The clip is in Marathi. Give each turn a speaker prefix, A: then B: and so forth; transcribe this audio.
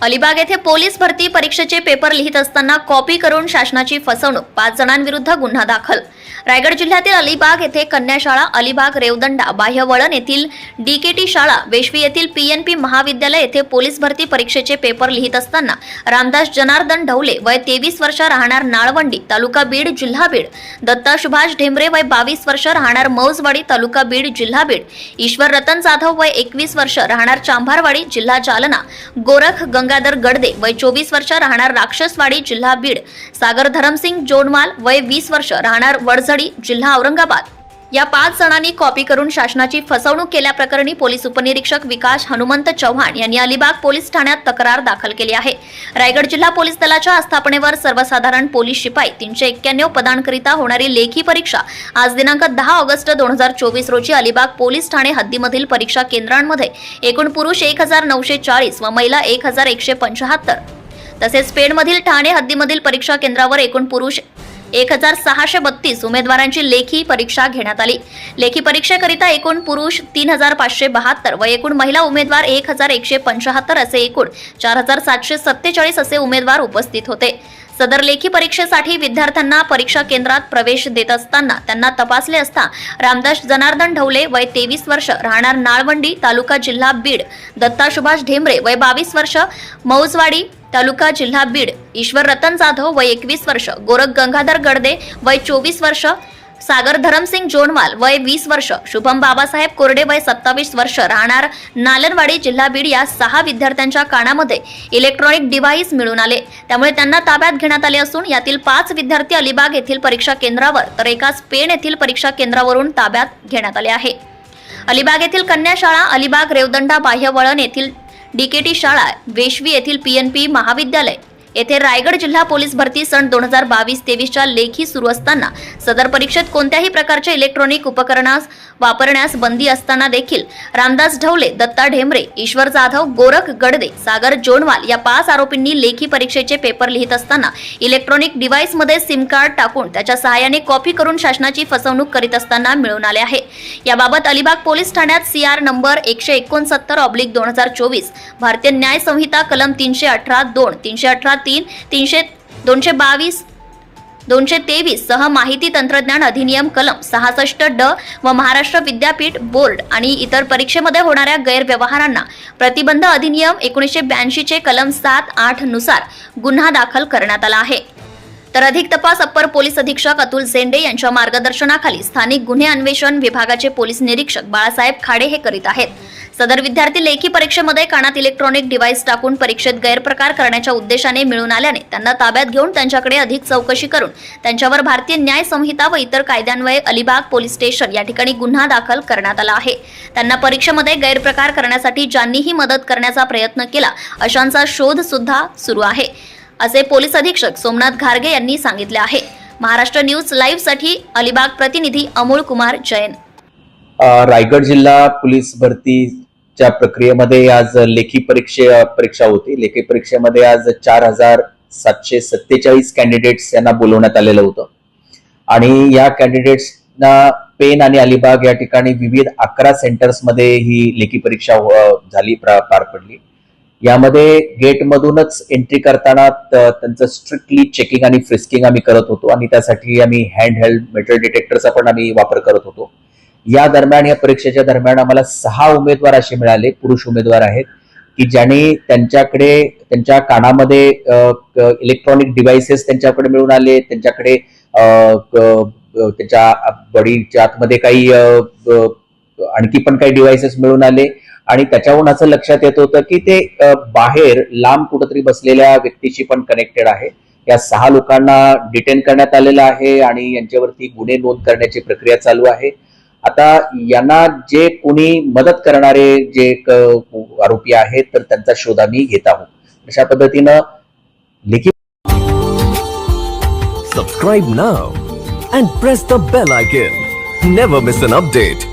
A: अलिबाग येथे पोलीस भरती परीक्षेचे पेपर लिहित असताना कॉपी करून शासनाची फसवणूक पाच जणांविरुद्ध गुन्हा दाखल रायगड जिल्ह्यातील अलिबाग येथे कन्या शाळा अलिबाग रेवदंडा बाह्यवळण येथील डीकेटी शाळा वेशवी येथील पीएनपी महाविद्यालय येथे पोलीस भरती परीक्षेचे पेपर लिहित असताना रामदास जनार्दन ढवले वय तेवीस वर्ष राहणार नाळवंडी तालुका बीड जिल्हा बीड. दत्ता सुभाष ढेमरे वय बावीस वर्ष राहणार मौजवाडी तालुका बीड जिल्हा बीड. ईश्वर रतन जाधव वय एकवीस वर्ष राहणार चांभारवाडी जिल्हा जालना. गोरख गंगाधर गडदे वय चोवीस वर्ष राहणार राक्षसवाडी जिल्हा बीड. सागर धरमसिंग जोनवाल वय वीस वर्ष राहणार वड वडझडी जिल्हा औरंगाबाद. या पाच जणांनी कॉपी करून शासनाची फसवणूक केल्याप्रकरणी पोलीस उपनिरीक्षक विकास हनुमंत चव्हाण यांनी अलिबाग पोलीस ठाण्यात तक्रार दाखल केली आहे. रायगड जिल्हा पोलीस दलाच्या आस्थापनेवर सर्वसाधारण पोलीस शिपाई तीनशे एक्क्याण्णव पदांकरिता होणारी लेखी परीक्षा आज दिनांक दहा ऑगस्ट दोन हजार चोवीस रोजी अलिबाग पोलीस ठाणे हद्दीमधील परीक्षा केंद्रांमध्ये एकूण पुरुष एक हजार नऊशे चाळीस व महिला एक हजार एकशे पंचाहत्तर. तसेच पेडमधील ठाणे हद्दीमधील परीक्षा केंद्रावर एकूण पुरुष एक हजार सहाशे बत्तीस उमेदवारांची लेखी परीक्षा घेण्यात आली. लेखी परीक्षेकरिता एकूण पुरुष तीन हजार पाचशे बहात्तर व एकूण महिला उमेदवार एक हजार एकशे पंचाहत्तर असे एकूण चार हजार सातशे सत्तेचाळीस असे उमेदवार उपस्थित होते. सदर लेखी परीक्षेसाठी विद्यार्थ्यांना परीक्षा केंद्रात प्रवेश देत असताना त्यांना तपासले असता रामदास जनार्दन ढवले वय तेवीस वर्ष राहणार नाळवंडी तालुका जिल्हा बीड दत्ता सुभाष ढेंबरे वय बावीस वर्ष मौजवाडी तालुका जिल्हा बीड ईश्वर रतन जाधव वय एकवीस वर्ष गोरख गंगाधर गडदे वय चोवीस वर्ष सागर धरमसिंग जोनवाल वय वीस वर्ष शुभम बाबासाहेब कोरडे वय सत्तावीस वर्ष राहणार नालनवाडी जिल्हा बीड या सहा विद्यार्थ्यांच्या कानामध्ये इलेक्ट्रॉनिक डिव्हाइस मिळून आले. त्यामुळे त्यांना ताब्यात घेण्यात आले असून यातील पाच विद्यार्थी अलिबाग येथील परीक्षा केंद्रावर तर एकाच पेण येथील परीक्षा केंद्रावरून ताब्यात घेण्यात आले आहे. अलिबाग येथील कन्या शाळा अलिबाग रेवदंडा बाह्यवळण येथील डीकेटी शाळा वेशवी येथील पीएनपी महाविद्यालय येथे रायगड जिल्हा पोलीस भरती सन दोन हजार बावीस तेवीसच्या लेखी सुरू असताना सदर परीक्षेत कोणत्याही प्रकारच्या इलेक्ट्रॉनिक उपकरणास वापरण्यास बंदी असताना देखील रामदास ढवले दत्ता ढेमरे ईश्वर जाधव गोरख गडदे सागर जोनवाल या पाच आरोपींनी लेखी परीक्षेचे पेपर लिहित असताना इलेक्ट्रॉनिक डिव्हाइसमध्ये सिम कार्ड टाकून त्याच्या सहाय्याने कॉपी करून शासनाची फसवणूक करीत असताना मिळून आले आहे. याबाबत अलिबाग पोलीस ठाण्यात सी आर नंबर एकशे एकोणसत्तर ऑब्लिक दोन हजार चोवीस भारतीय न्याय संहिता कलम तीनशे अठरा दोन तीनशे अठरा तीन तीनशे दोनशे बावीस दोनशे तेवीस सह माहिती तंत्रज्ञान अधिनियम कलम सहासष्ट ड व महाराष्ट्र विद्यापीठ बोर्ड आणि इतर परीक्षेमध्ये होणाऱ्या गैरव्यवहारांना प्रतिबंध अधिनियम एकोणीसशे ब्याऐंशीचे कलम सात आठनुसार गुन्हा दाखल करण्यात आला आहे. तर अधिक तपास अप्पर पोलीस अधीक्षक अतुल सेंडे यांच्या मार्गदर्शनाखाली स्थानिक गुन्हे अन्वेषण विभागाचे पोलीस निरीक्षक बाळासाहेब खाडे हे करीत आहेत. सदर विद्यार्थी लेखी परीक्षेमध्ये कानात इलेक्ट्रॉनिक डिव्हाइस टाकून परीक्षेत गैरप्रकार करण्याच्या उद्देशाने मिळून आल्याने त्यांना ताब्यात घेऊन त्यांच्याकडे अधिक चौकशी करून त्यांच्यावर भारतीय न्याय संहिता व इतर कायद्यान्वये अलिबाग पोलीस स्टेशन या ठिकाणी गुन्हा दाखल करण्यात आला आहे. त्यांना परीक्षेमध्ये गैरप्रकार करण्यासाठी ज्यांनीही मदत करण्याचा प्रयत्न केला अशांचा शोध सुद्धा सुरू आहे असे पोलीस अधीक्षक सोमनाथ घारगे यांनी सांगितले आहे. महाराष्ट्र न्यूज लाईव्हसाठी अलिबाग प्रतिनिधी अमोल कुमार जैन.
B: रायगड जिल्हा पोलीस भरतीच्या प्रक्रियेमध्ये आज लेखी परीक्षे परीक्षा होती. लेखी परीक्षेमध्ये आज चार हजार सातशे सत्तेचाळीस कॅन्डिडेट्स यांना बोलवण्यात आलेलं होतं. आणि या कॅन्डिडेट्सना पेन आणि अलिबाग या ठिकाणी विविध अकरा सेंटर्समध्ये ही लेखी परीक्षा झाली पार पडली. यामध्ये गेटमधूनच एंट्री करताना त- त्यांचं स्ट्रिक्टली चेकिंग आणि फ्रिस्किंग आम्ही करत होतो. आणि त्यासाठी आम्ही हँड हेल्ड मेटल डिटेक्टरचा पण आम्ही वापर करत होतो. या दरम्यान या परीक्षेच्या दरम्यान आम्हाला सहा उमेदवार असे मिळाले पुरुष उमेदवार आहेत की ज्यांनी त्यांच्याकडे त्यांच्या कानामध्ये इलेक्ट्रॉनिक डिव्हाइसेस त्यांच्याकडे मिळून आले त्यांच्याकडे त्याच्या बॉडीच्या आतमध्ये काही आणखी पण काही डिव्हाइसेस मिळून आले. आणि त्याच्याहून असं लक्षात येत होतं की ते बाहेर लांब कुठंतरी बसलेल्या व्यक्तीशी पण कनेक्टेड आहे. या सहा लोकांना डिटेन करण्यात आलेलं आहे आणि यांच्यावरती गुन्हे नोंद करण्याची प्रक्रिया चालू आहे. आता यांना जे कोणी मदत करणारे जे आरोपी आहेत तर त्यांचा शोध आम्ही घेत आहोत. अशा पद्धतीनं लिखित
C: सबस्क्राईब ना and press the bell icon never miss an update